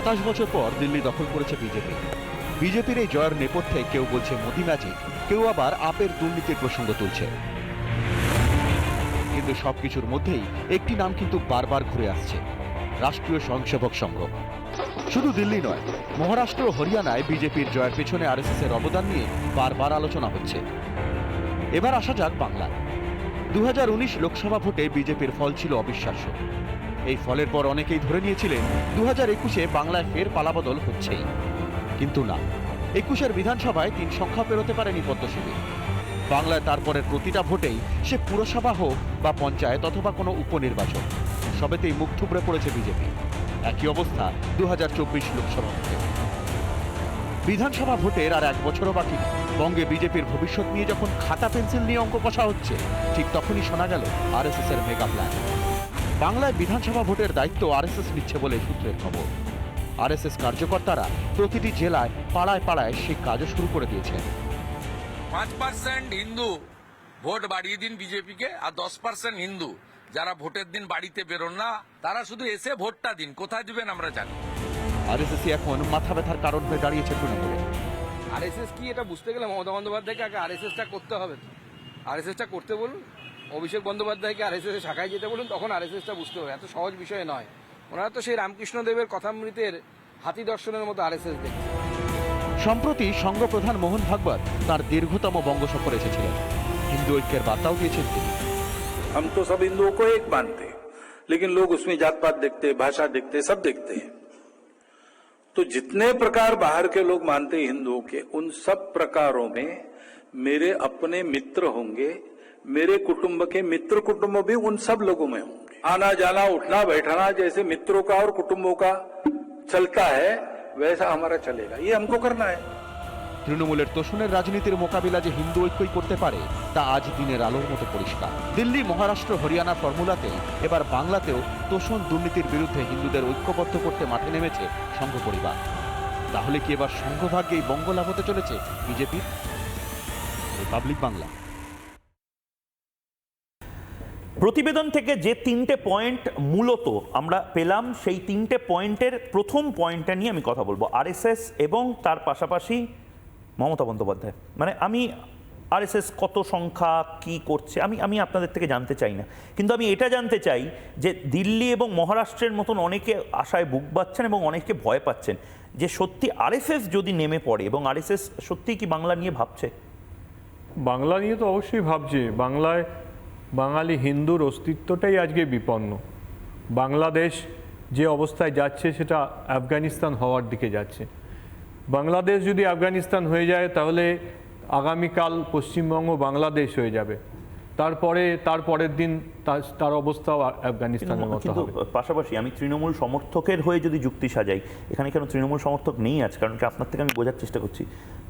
সাতাশ বছর পর দিল্লি দখল করেছে বিজেপি। বিজেপির এই জয়ের নেপথ্যে কেউ বলছে মোদি ম্যাজিক কেউ আবার আপের দুর্নীতির প্রসঙ্গ তুলছে। কিন্তু সবকিছুর মধ্যেই একটি নাম কিন্তু বারবার ঘুরে আসছে, রাষ্ট্রীয় স্বয়ংসেবক সংঘ। শুধু দিল্লি নয়, মহারাষ্ট্র হরিয়ানায় বিজেপির জয়ের পেছনে আরএসএস এর অবদান নিয়ে বারবার আলোচনা হচ্ছে। এবার আসা যাক বাংলায়। দু লোকসভা ভোটে বিজেপির ফল ছিল অবিশ্বাস্য। এই ফলের পর অনেকেই ধরে নিয়েছিলেন দু হাজার একুশে বাংলায় ফের পালাবদল হচ্ছেই। কিন্তু না, একুশের বিধানসভায় তিন সংখ্যা পেরোতে পারেনি পদ্মশিবির বাংলায় তারপরের প্রতিটা ভোটেই সে পুরসভা হোক বা পঞ্চায়েত অথবা কোনো উপনির্বাচন, সবেতেই মুখ থুবড়ে পড়েছে বিজেপি। একই অবস্থা দু হাজার লোকসভা ভোটে। বিধানসভা ভোটের আর এক বছরও বাকি বঙ্গে বিজেপির ভবিষ্যৎ নিয়ে যখন খাতা পেন্সিল নিয়ে অঙ্ক কষা হচ্ছে, ঠিক তখনই শোনা গেল আরএসএস এর মেগা প্ল্যান। বাংলায় বিধানসভা ভোটের দায়িত্ব আরএসএস নিচ্ছে বলে সূত্রের খবর। আরএসএস কার্যকর্তারা প্রতিটি জেলায় পাড়ায় পাড়ায় সেই কাজও শুরু করে দিয়েছেন। পাঁচ পার্সেন্ট হিন্দু ভোট বাড়িয়ে দিন বিজেপিকে আর দশ পার্সেন্ট হিন্দু। যারা ভোটের দিন বাড়িতে বেরোন না তারা শুধু এসে ভোটটা দিন। কোথায় দিবেন আমরা জানি। আরএসএস এখন মাথা ব্যথার কারণ হয়ে দাঁড়িয়েছে তৃণমূলে। আরএসএস কি এটা বুঝতে গেলে মমতা বন্দ্যোপাধ্যায়কে আগে আরএসএসটা করতে হবে। আরএসএসটা করতে বলুন। অভিষেক বন্দ্যোপাধ্যায়কে আরএসএস এর শাখায় যেতে বলুন তখন আরএসএসটা বুঝতে হবে এত সহজ বিষয় নয় ওনারা তো সেই রামকৃষ্ণদেবের কথামৃতের হাতি দর্শনের মতো আরএসএস দেখছে সম্প্রতি সংঘপ্রধান মোহন ভাগবত তার দীর্ঘতম বঙ্গ সফরে এসেছিলেন হিন্দু ঐক্যের বার্তাও দিয়েছেন তিনি हम तो सब हिंदुओं को एक मानते हैं लेकिन लोग उसमें जात पात देखते हैं भाषा देखते हैं सब देखते हैं तो जितने प्रकार बाहर के लोग मानते हैं हिंदुओं के उन सब प्रकारों में मेरे अपने मित्र होंगे मेरे कुटुंब के मित्र कुटुंब भी उन सब लोगों में होंगे आना जाना उठना बैठना जैसे मित्रों का और कुटुंबों का चलता है वैसा हमारा चलेगा ये हमको करना है তৃণমূলের তোষণের রাজনীতির মোকাবিলা যে হিন্দু ঐক্যই করতে পারে তা আজ দিনের আলোর মতো পরিষ্কার দিল্লি মহারাষ্ট্র হরিয়ানা ফর্মুলাতে এবার বাংলাতেও তোষণ দুর্নীতির বিরুদ্ধে হিন্দুদের ঐক্যবদ্ধ করতে মাঠে নেমেছে সংঘ পরিবার তাহলে কি এবার সংঘভাগ্যেই বঙ্গ লাভ হতে চলেছে বিজেপির রিপাবলিক বাংলা প্রতিবেদন থেকে যে তিনটে পয়েন্ট মূলত আমরা পেলাম, সেই তিনটে পয়েন্টের প্রথম পয়েন্টটা নিয়ে আমি কথা বলব। আরএসএস এবং তার পাশাপাশি মমতা বন্দ্যোপাধ্যায়। মানে আমি আরএসএস কত সংখ্যা, কি করছে, আমি আমি আপনাদের থেকে জানতে চাই না। কিন্তু আমি এটা জানতে চাই যে দিল্লি এবং মহারাষ্ট্রের মতন অনেকে আশায় বুক বাচ্ছেন এবং অনেকে ভয় পাচ্ছেন যে সত্যি আরএসএস যদি নেমে পড়ে এবং আরএসএস সত্যিই কি বাংলা নিয়ে ভাবছে? বাংলা নিয়ে তো অবশ্যই ভাবছে। বাংলায় বাঙালি হিন্দুর অস্তিত্বটাই আজকে বিপন্ন। বাংলাদেশ যে অবস্থায় যাচ্ছে সেটা আফগানিস্তান হওয়ার দিকে যাচ্ছে। বাংলাদেশ যদি আফগানিস্তান হয়ে যায় তাহলে আগামীকাল পশ্চিমবঙ্গ বাংলাদেশ হয়ে যাবে। তারপরে তার পরের দিন তার তার অবস্থাও আফগানিস্তানের মতো হবে। পাশাপাশি আমি তৃণমূল সমর্থকের হয়ে যদি যুক্তি সাজাই এখানে কেন তৃণমূল সমর্থক নেই আজ? কারণ কি আপনার থেকে আমি বোঝার চেষ্টা করছি।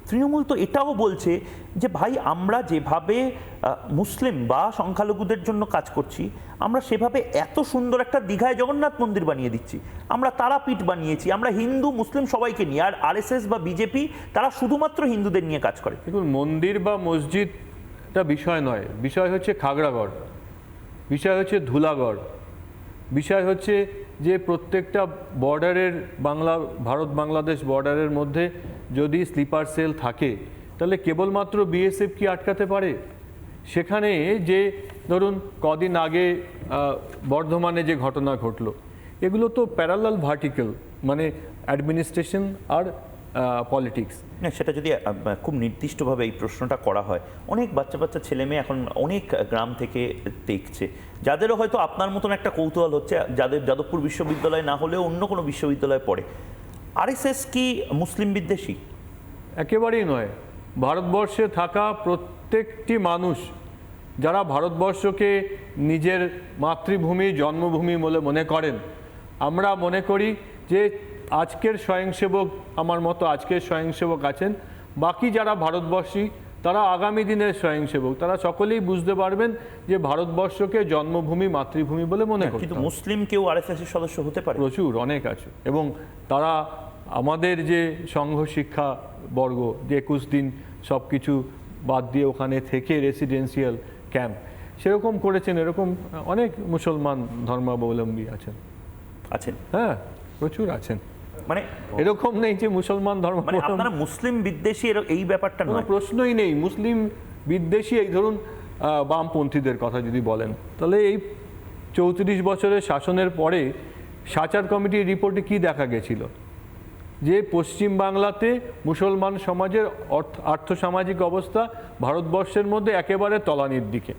তৃণমূল তো এটাও বলছে যে, ভাই, আমরা যেভাবে মুসলিম বা সংখ্যালঘুদের জন্য কাজ করছি, আমরা সেভাবে এত সুন্দর একটা দীঘায় জগন্নাথ মন্দির বানিয়ে দিচ্ছি। আমরা তারাপীঠ বানিয়েছি, আমরা হিন্দু, মুসলিম সবাইকে নিয়ে, আর আরএসএস বা বিজেপি, তারা শুধুমাত্র হিন্দুদের নিয়ে কাজ করে। দেখুন, মন্দির বা মসজিদটা বিষয় নয়, বিষয় হচ্ছে খাগড়াগড়, বিষয় হচ্ছে ধুলাগড়, বিষয় হচ্ছে যে প্রত্যেকটা বর্ডারের বাংলা ভারত বাংলাদেশ বর্ডারের মধ্যে যদি স্লিপার সেল থাকে, তাহলে কেবলমাত্র বিএসএফ কি আটকাতে পারে? সেখানে যে, ধরুন, কদিন আগে বর্ধমানে যে ঘটনা ঘটলো, এগুলো তো প্যারালাল ভার্টিক্যাল মানে অ্যাডমিনিস্ট্রেশন আর পলিটিক্স না, সেটা যদি খুব নির্দিষ্টভাবে এই প্রশ্নটা করা হয়, অনেক বাচ্চা বাচ্চা ছেলে মেয়ে এখন অনেক গ্রাম থেকে দেখছে, যাদেরও হয়তো আপনার মতন একটা কৌতূহল হচ্ছে, যাদের যাদবপুর বিশ্ববিদ্যালয় না হলেও অন্য কোনো বিশ্ববিদ্যালয়ে পড়ে। আরএসএস কি মুসলিম বিদ্বেষী? একেবারেই নয়। ভারতবর্ষে থাকা প্রত্যেকটি মানুষ, যারা ভারতবর্ষকে নিজের মাতৃভূমি, জন্মভূমি বলে মনে করেন, আমরা মনে করি যে আজকের স্বয়ংসেবক আমার মতো আজকের স্বয়ংসেবক আছেন। বাকি যারা ভারতবর্ষী তারা আগামী দিনের স্বয়ংসেবক। তারা সকলেই বুঝতে পারবেন যে ভারতবর্ষকে জন্মভূমি মাতৃভূমি বলে মনে করতে কিন্তু মুসলিম কেউ আরএসএস এর সদস্য হতে পারে? প্রচুর অনেক আছে। এবং তারা আমাদের যে সংঘ শিক্ষা বর্গ যে একুশ দিন সব কিছু বাদ দিয়ে ওখানে থেকে রেসিডেন্সিয়াল ক্যাম্প সেরকম করেছেন এরকম অনেক মুসলমান ধর্মাবলম্বী আছেন। আছেন। হ্যাঁ প্রচুর আছেন। মানে এরকম নেই যে মুসলমান ধর্ম মানে আপনারা মুসলিম বিদ্বেষী এই ব্যাপারটা কোনো প্রশ্নই নেই। মুসলিম বিদ্বেষী এই ধরুন বামপন্থীদের কথা যদি বলেন। তাহলে এই চৌত্রিশ বছরের শাসনের পরে সাচার কমিটির রিপোর্টে কি দেখা গেছিল? যে পশ্চিম বাংলাতে মুসলমান সমাজের অর্থ আর্থসামাজিক অবস্থা ভারতবর্ষের মধ্যে একেবারে তলানির দিকে।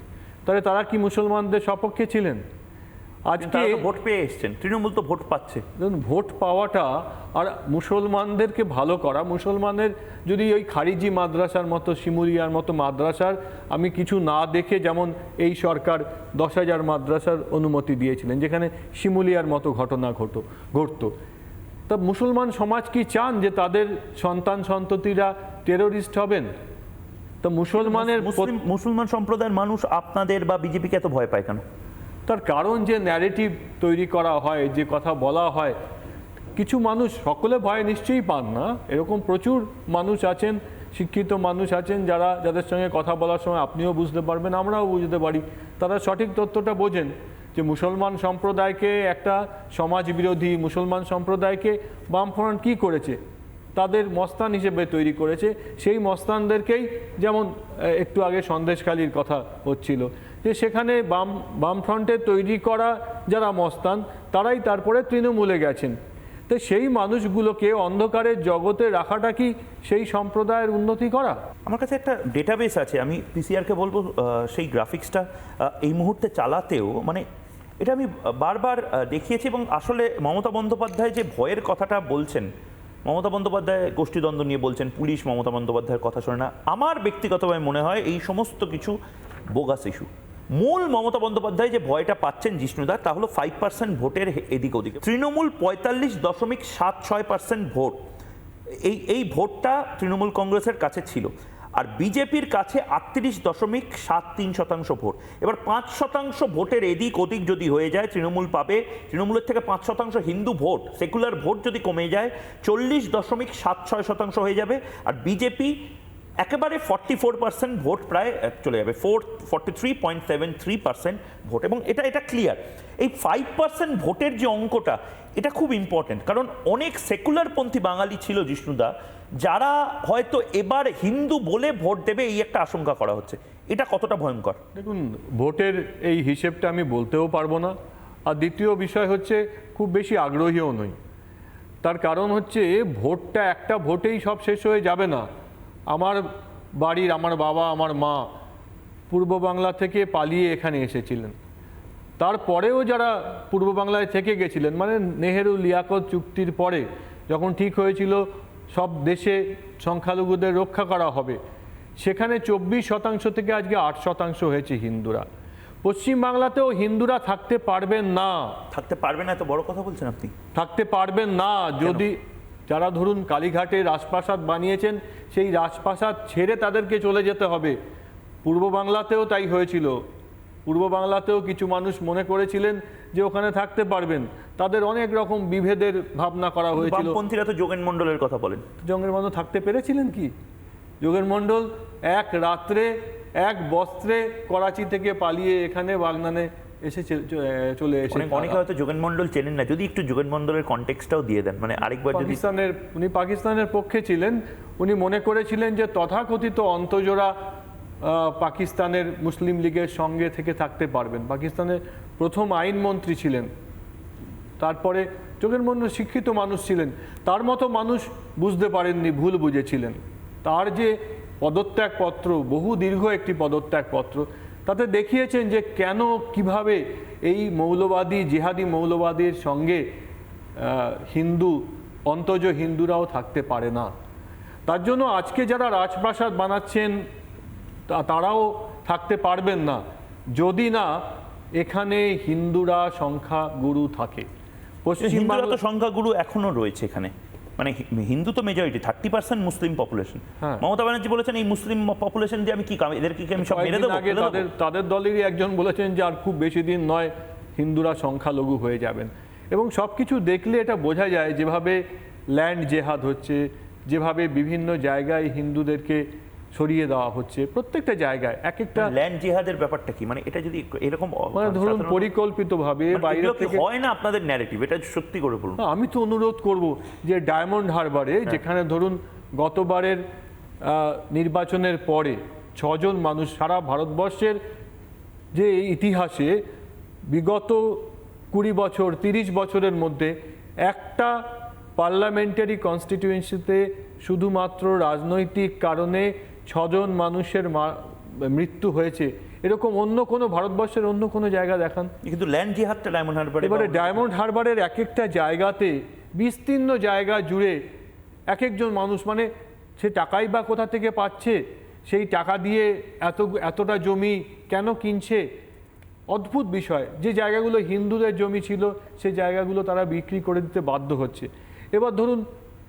তাহলে তারা কি মুসলমানদের সপক্ষে ছিলেন? আজকে ভোট পেয়ে এসছেন তৃণমূল তো ভোট পাচ্ছে। দেখুন ভোট পাওয়াটা আর মুসলমানদেরকে ভালো করা মুসলমানের যদি ওই খারিজি মাদ্রাসার মতো শিমুলিয়ার মতো মাদ্রাসার আমি কিছু না দেখে যেমন এই সরকার দশ হাজার মাদ্রাসার অনুমতি দিয়েছিলেন যেখানে শিমুলিয়ার মতো ঘটনা ঘটো ঘটতো। তা মুসলমান সমাজ কি চান যে তাদের সন্তান সন্ততিরা টেরোরিস্ট হবেন? তা মুসলমানের মুসলমান সম্প্রদায়ের মানুষ আপনাদের বা বিজেপিকে এত ভয় পায় কেন? তার কারণ যে ন্যারেটিভ তৈরি করা হয়, যে কথা বলা হয়, কিছু মানুষ সকলে ভয় নিশ্চয়ই পান না। এরকম প্রচুর মানুষ আছেন, শিক্ষিত মানুষ আছেন যারা, যাদের সঙ্গে কথা বলার সময় আপনিও বুঝতে পারবেন, আমরাও বুঝতে পারি। তারা সঠিক তথ্যটা বোঝেন যে মুসলমান সম্প্রদায়কে একটা সমাজ বিরোধী মুসলমান সম্প্রদায়কে বামফ্রন্ট কী করেছে? তাদের মস্তান হিসেবে তৈরি করেছে। সেই মস্তানদেরকেই যেমন একটু আগে সন্দেশখালির কথা হচ্ছিল। যে সেখানে বাম, বামফ্রন্টে তৈরি করা যারা মস্তান, তারাই তারপরে তৃণমূলে গেছেন। তো সেই মানুষগুলোকে অন্ধকারের জগতে রাখাটা কি সেই সম্প্রদায়ের উন্নতি করা? আমার কাছে একটা ডেটাবেস আছে, আমি পিসিআরকে বলব সেই গ্রাফিক্সটা এই মুহূর্তে চালাতেও মানে এটা আমি বারবার দেখিয়েছি এবং আসলে মমতা বন্দ্যোপাধ্যায় যে ভয়ের কথাটা বলছেন, মমতা বন্দ্যোপাধ্যায় গোষ্ঠীদ্বন্দ্ব নিয়ে বলছেন, পুলিশ মমতা বন্দ্যোপাধ্যায়ের কথা শোনে না। আমার ব্যক্তিগতভাবে মনে হয় এই সমস্ত কিছু বোগাস ইস্যু মূল মমতা বন্দ্যোপাধ্যায় যে ভয়টা পাচ্ছেন জিষ্ণুদা তা হলো ফাইভ পার্সেন্ট ভোটের এদিক ওদিকে। তৃণমূল পঁয়তাল্লিশ দশমিক সাত ছয় পার্সেন্ট ভোট। এই এই ভোটটা তৃণমূল কংগ্রেসের কাছে ছিল। আর বিজেপির কাছে আটত্রিশ দশমিক সাত তিন শতাংশ ভোট। এবার পাঁচ শতাংশ ভোটের এদিক ওদিক যদি হয়ে যায়, তৃণমূল পাবে, তৃণমূলের থেকে পাঁচ শতাংশ হিন্দু ভোট, সেকুলার ভোট যদি কমে যায়, চল্লিশ দশমিক সাত ছয় শতাংশ হয়ে যাবে। আর বিজেপি একেবারে ফর্টি ফোর পার্সেন্ট ভোট প্রায় চলে যাবে। Four forty three point seven three percent vote. এবং এটা এটা ক্লিয়ার এই ফাইভ পার্সেন্ট ভোটের যে অঙ্কটা, এটা খুব ইম্পর্টেন্ট কারণ অনেক সেকুলারপন্থী বাঙালি ছিল জিষ্ণুদা, যারা হয়তো এবার হিন্দু বলে ভোট দেবে এই একটা আশঙ্কা করা হচ্ছে। এটা কতটা ভয়ঙ্কর? দেখুন, ভোটের এই হিসেবটা আমি বলতেও পারব না। আর দ্বিতীয় বিষয় হচ্ছে, খুব বেশি আগ্রহীও নই। তার কারণ হচ্ছে, ভোটটা একটা ভোটেই সব শেষ হয়ে যাবে না। আমার বাড়ির আমার বাবা আমার মা পূর্ব বাংলা থেকে পালিয়ে এখানে এসেছিলেন। তারপরেও যারা পূর্ব বাংলায় থেকে গেছিলেন মানে নেহেরু লিয়াকত চুক্তির পরে যখন ঠিক হয়েছিল সব দেশে সংখ্যালঘুদের রক্ষা করা হবে। সেখানে চব্বিশ শতাংশ থেকে আজকে আট শতাংশ হয়েছে হিন্দুরা। পশ্চিমবাংলাতেও হিন্দুরা থাকতে পারবেন না। থাকতে পারবে না এত বড় কথা বলছেন আপনি? থাকতে পারবেন না যদি যারা ধরুন কালীঘাটে রাজপ্রাসাদ বানিয়েছেন সেই রাজপ্রাসাদ ছেড়ে তাদেরকে চলে যেতে হবে। পূর্ব বাংলাতেও তাই হয়েছিল। পূর্ব বাংলাতেও কিছু মানুষ মনে করেছিলেন যে ওখানে থাকতে পারবেন। তাদের অনেক রকম বিভেদের ভাবনা করা হয়েছিল। বামপন্থীরা তো যোগেন মণ্ডলের কথা বলেন। জঙ্গের মন্ডল থাকতে পেরেছিলেন কি? যোগের মণ্ডল এক রাত্রে এক বস্ত্রে করাচি থেকে পালিয়ে এখানে বাগনানে এসে চলে এসে অনেকে হয়তো যোগেন মণ্ডল চেনেন না। যদি একটু যোগেন মন্ডলের কন্টেক্সটাও দিয়ে দেন মানে আরেকবার যদি পাকিস্তানের উনি পাকিস্তানের পক্ষে ছিলেন। উনি মনে করেছিলেন যে তথাকথিত অন্তজোড়া পাকিস্তানের মুসলিম লীগের সঙ্গে থেকে থাকতে পারবেন। পাকিস্তানের প্রথম আইনমন্ত্রী ছিলেন। তারপরে যোগেন মন্ডল শিক্ষিত মানুষ ছিলেন। তার মতো মানুষ বুঝতে পারেননি ভুল বুঝেছিলেন। তার যে পদত্যাগপত্র বহু দীর্ঘ একটি পদত্যাগপত্র তাতে দেখিয়েছেন যে কেন কীভাবে এই মৌলবাদী জিহাদি মৌলবাদীর সঙ্গে হিন্দু অন্তজ হিন্দুরাও থাকতে পারে না। তার জন্য আজকে যারা রাজপ্রাসাদ বানাচ্ছেন তারাও থাকতে পারবেন না। যদি না এখানে হিন্দুরা সংখ্যা গুরু থাকে পশ্চিমবাংলা তো সংখ্যাগুরু এখনও রয়েছে এখানে। মানে হিন্দু তো majority thirty percent Muslim population. Mamata Banerjee বলেছেন এই মুসলিম পপুলেশন দিয়ে আমি কি কাম এদেরকে কি আমি সব মেরে দেবো? তাদের তাদের দলেরই একজন বলেছেন যে আর খুব বেশি দিন নয় হিন্দুরা সংখ্যালঘু হয়ে যাবেন এবং সব কিছু দেখলে এটা বোঝা যায় যেভাবে ল্যান্ড জেহাদ হচ্ছে যেভাবে বিভিন্ন জায়গায় হিন্দুদেরকে সরিয়ে দেওয়া হচ্ছে। প্রত্যেকটা জায়গায় এক একটা ল্যান্ড জিহাদের ব্যাপারটা কি? মানে এটা যদি এরকম মানে ধরুন পরিকল্পিতভাবে মানে বাইরে থেকে হয় না আপনাদের ন্যারেটিভ এটা সত্যি করে বলুন। আমি তো অনুরোধ করব যে ডায়মন্ড হারবারে যেখানে ধরুন গতবারের নির্বাচনের পরে ছজন মানুষ সারা ভারতবর্ষের যে ইতিহাসে বিগত কুড়ি বছর তিরিশ বছরের মধ্যে একটা পার্লামেন্টারি কনস্টিটিউয়েন্সিতে শুধুমাত্র রাজনৈতিক কারণে ছজন মানুষের মা- মৃত্যু হয়েছে। এরকম অন্য কোনো ভারতবর্ষের অন্য কোনো জায়গা দেখান? কিন্তু ল্যান্ড জিহাদটা ডায়মন্ড হারবার এবারে ডায়মন্ড হারবারের এক একটা জায়গাতে বিস্তীর্ণ জায়গা জুড়ে এক একজন মানুষ মানে সে টাকাই বা কোথা থেকে পাচ্ছে সেই টাকা দিয়ে এত এতটা জমি কেন কিনছে? অদ্ভুত বিষয়। যে জায়গাগুলো হিন্দুদের জমি ছিল সেই জায়গাগুলো তারা বিক্রি করে দিতে বাধ্য হচ্ছে। এবার ধরুন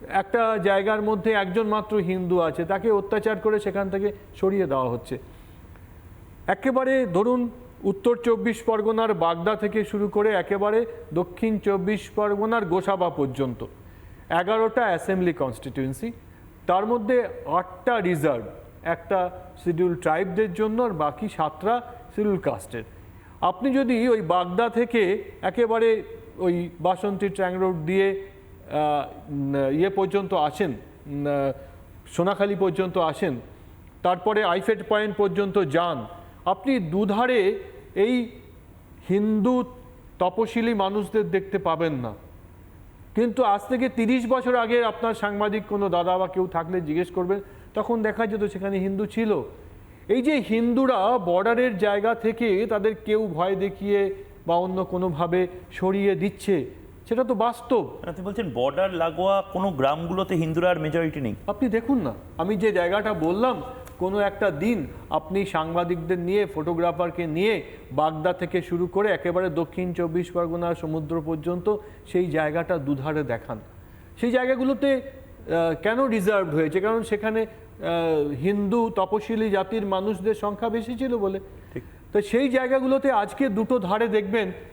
একটা জায়গার মধ্যে একজন মাত্র হিন্দু আছে, তাকে অত্যাচার করে সেখান থেকে সরিয়ে দেওয়া হচ্ছে। একেবারে ধরুন উত্তর চব্বিশ পরগনার বাগদা থেকে শুরু করে একেবারে দক্ষিণ চব্বিশ পরগনার গোসাবা পর্যন্ত। এগারোটা অ্যাসেম্বলি কনস্টিটিউয়েন্সি, তার মধ্যে আটটা রিজার্ভ, একটা শিডিউল ট্রাইবদের জন্য আর বাকি সাতটা শিডিউল কাস্টের। আপনি যদি ওই বাগদা থেকে একেবারে ওই বাসন্তী ট্র্যাং রোড দিয়ে ইয়ে পর্যন্ত আসেন সোনাখালি পর্যন্ত আসেন, তারপরে আইফেট পয়েন্ট পর্যন্ত যান। আপনি দুধারে এই হিন্দু তপশিলি মানুষদের দেখতে পাবেন না। কিন্তু আজ থেকে তিরিশ বছর আগে আপনার সাংবাদিক কোনো দাদা বা কেউ থাকলে জিজ্ঞেস করবেন, তখন দেখা যেত সেখানে হিন্দু ছিল। এই যে হিন্দুরা বর্ডারের জায়গা থেকে তাদের কেউ ভয় দেখিয়ে বা অন্য কোনোভাবে সরিয়ে দিচ্ছে সেটা তো বাস্তব। আপনি বলছেন বর্ডার লাগোয়া কোনো গ্রামগুলোতে হিন্দুরা আর মেজরিটি নেই। আপনি দেখুন না আমি যে জায়গাটা বললাম কোনো একটা দিন আপনি সাংবাদিকদের নিয়ে ফটোগ্রাফারকে নিয়ে বাগদা থেকে শুরু করে একেবারে দক্ষিণ চব্বিশ পরগনা সমুদ্র পর্যন্ত সেই জায়গাটা দুধারে দেখান। সেই জায়গাগুলোতে কেন রিজার্ভড হয়েছে? কারণ সেখানে হিন্দু তপশিলি জাতির মানুষদের সংখ্যা বেশি ছিল বলে। তো সেই জায়গাগুলোতে আজকে দুটো ধারে দেখবেন